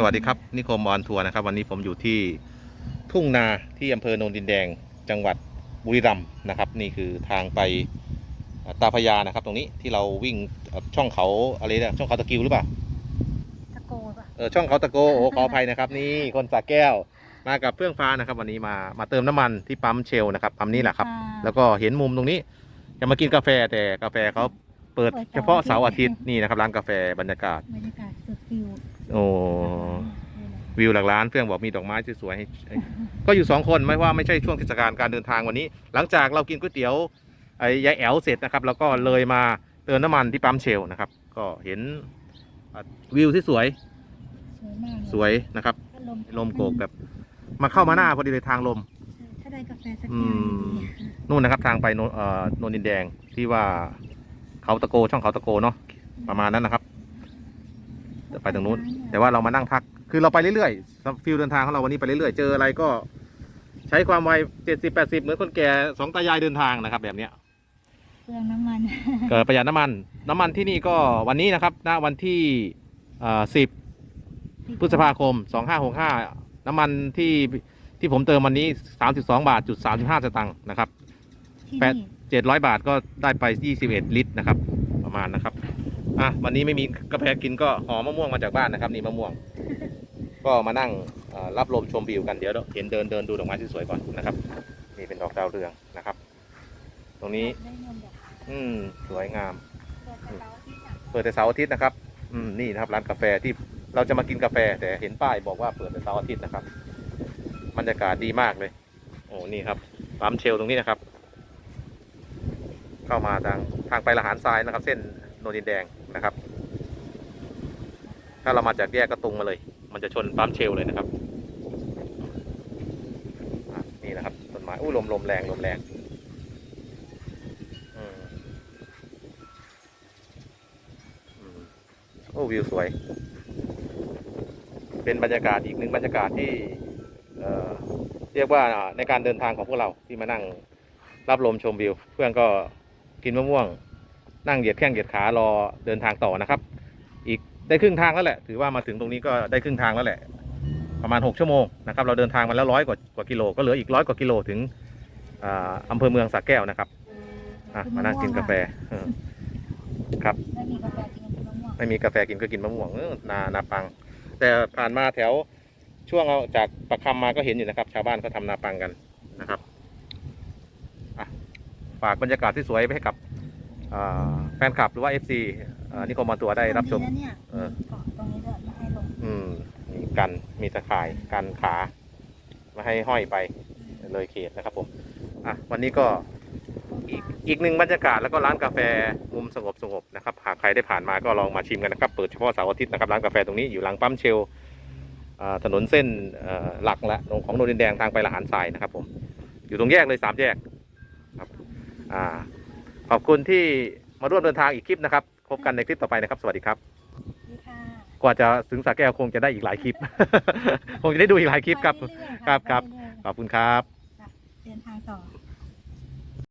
สวัสดีครับ นิคมออนทัวร์นะครับ วันนี้ผมอยู่ที่ทุ่งนาที่อำเภอโนนดินแดง จังหวัดบุรีรัมย์นะครับ นี่คือทางไปเอ่อตาพระยานะครับ ตรงนี้ที่เราวิ่งเอ่อช่องเขาอะไรเนี่ยช่องเขาตะกิวหรือเปล่าตะโกนป่ะเออช่องเขาตะโกโอ้ขออภัยนะครับนี่คนสระแก้วมากับเพื่องฟ้านะครับ วันนี้มามาเติมน้ำมันที่ปั๊มเชลนะครับปั๊มนี้แหละครับอ่าแล้วก็เห็นมุมตรงนี้จะมากินกาแฟแต่กาแฟเขา เปิดเปิดเฉพาะเสาเสาร์ร์อาอาทิทิตตย์ย์นี่นะครับร้านกาแฟบรรยากาศ บรรยากาศสุดฟิวโอ้วิวหลักล้านเฟื่องบอกมีดอกไม้สวยๆให้ให้ก็อยู่สองคนไม่ว่าไม่ใช่ช่วงเทศกาลการเดินทางวันนี้ หลังจากเรากินก๋วยเตี๋ยวไอ้ยายแอ๋วเสร็จนะครับแล้วก็เลยมาเติมน้ำมันที่ปั๊มเชลนะครับ ก็เห็นอะวิวที่สวยสวยมากเลสวยนะครับถ้าลมลมโกกแบบมาเข้ามาหน้าพอดีเลยทางลมถ้าได้กาแฟสักอืแก้วมดีนู่นนะครับทางไปโนเอ่อโนนดินแดงที่ว่า เขาตะโกช่องเขาตะโกเนาะประมาณนั้นนะครับจะไปตรงนู้น แต่ว่าเรามานั่งพัก คือเราไปเรื่อยๆฟิลเดินทางของเราวันนี้ไปเรื่อยๆเจออะไรก็ ใช้ความไวเจ็ดสิบแปดสิบเหมือนคนแก่สองตายายเดินทางนะครับ แบบเนี้ยเปลืองน้ำมันเกิดประหยัดน้ำมัน น้ำมันที่นี่ก็วันนี้นะครับณวันที่สิบพฤษภาคมสองห้าหกห้าน้ำมันที่ที่ผมเติมวันนี้สามสิบสองบาทจุดสามสิบห้าสตังค์นะครับ ที่แปดนี่เจ็ดร้อยบาทก็ได้ไปยี่สิบเอ็ดลิตรนะครับ ประมาณนะครับอะวันนี้ไม่มีกาแฟกินก็หอมมะม่วงมาจากบ้านนะครับ นี่มะม่วง ก็มานั่งเอ่อรับลมชมวิวกันเดี๋ยวเห็นเดินเดินดูดอกไม้ที่สวยก่อนนะครับนี่เป็นดอกดาวเรืองนะครับ ตรงนี้ ได้เงินแบบอืมสวยงาม เปิดแต่เสาร์อาทิตย์อะเปิดแต่เสาร์อาทิตย์นะครับ อืมนี่นะครับร้านกาแฟที่เราจะมากินกาแฟแต่เห็นป้ายบอกว่าเปิดแต่เสาร์อาทิตย์นะครับบรรยากาศดีมากเลย โอ้นี่ครับปั๊มเชลตรงนี้นะครับ เข้ามาทางทางไปละหารทรายนะครับ เส้นโนดินแดงนะครับ ถ้าเรามาจากแยกก็ตรงมาเลย มันจะชนปั๊มเชลเลยนะครับนี่นะครับต้นไม้อู้ลมลมแรงลมแรงอืมอืมโอ้วิวสวย เป็นบรรยากาศอีกหนึ่งบรรยากาศที่เอ่อเรียกว่าในการเดินทางของพวกเราที่มานั่งรับลมชมวิว เพื่อนก็ กินมะม่วง นั่งเหยียดแข้งเหยียดขารอเดินทางต่อนะครับ อีกได้ครึ่งทางแล้วแหละ ถือว่ามาถึงตรงนี้ก็ได้ครึ่งทางแล้วแหละ ประมาณ 6 ชั่วโมงนะครับ เราเดินทางมาแล้วร้อยกว่ากว่ากิโล ก็เหลืออีกร้อยกว่ากิโลถึงอ่าอำเภอเมืองสระแก้วนะครับอะมานั่งกินกาแฟเออครับไม่มีกาแฟกินกับมะม่วงไม่มีกาแฟกินก็กินมะม่วงเออนานาปัง แต่ผ่านมาแถวช่วงเอาจากประคำมาก็เห็นอยู่นะครับ ชาวบ้านเขาทำนาปังกันนะครับอะ ฝากบรรยากาศที่สวยไปให้กับอ่าแฟนคลับหรือว่า FC อ่านิคมมาตัวได้รับชมดีนะเนี่ยเออเกาะตรงนี้ด้วยไม่ให้ลงอืมมีกันมีตะข่ายกันขาไม่ให้ห้อยไปเลยเขตนะครับผมอะวันนี้ก็อีกอีกหนึ่งบรรยากาศแล้วก็ร้านกาแฟมุมสงบสงบๆนะครับหากใครได้ผ่านมาก็ลองมาชิมกันนะครับเปิดเฉพาะเสาร์อาทิตย์นะครับร้านกาแฟตรงนี้อยู่หลังปั๊มเชลอ่าถนนเส้นเอ่อหลักละของโนนดินแดงทางไปละหารทรายนะครับผมอยู่ตรงแยกเลยสามแยกครับ อ่าขอบคุณที่มาร่วมเดินทางอีกคลิปนะครับ พบกันในคลิปต่อไปนะครับ สวัสดีครับ นี่ค่ะกว่าจะถึงสาแก้วคงจะได้อีกหลายคลิป คงจะได้ดูอีกหลายคลิปครับ ไปเอยๆะครับครับ ไปเอยขอบคุณครับๆเดินทางต่อ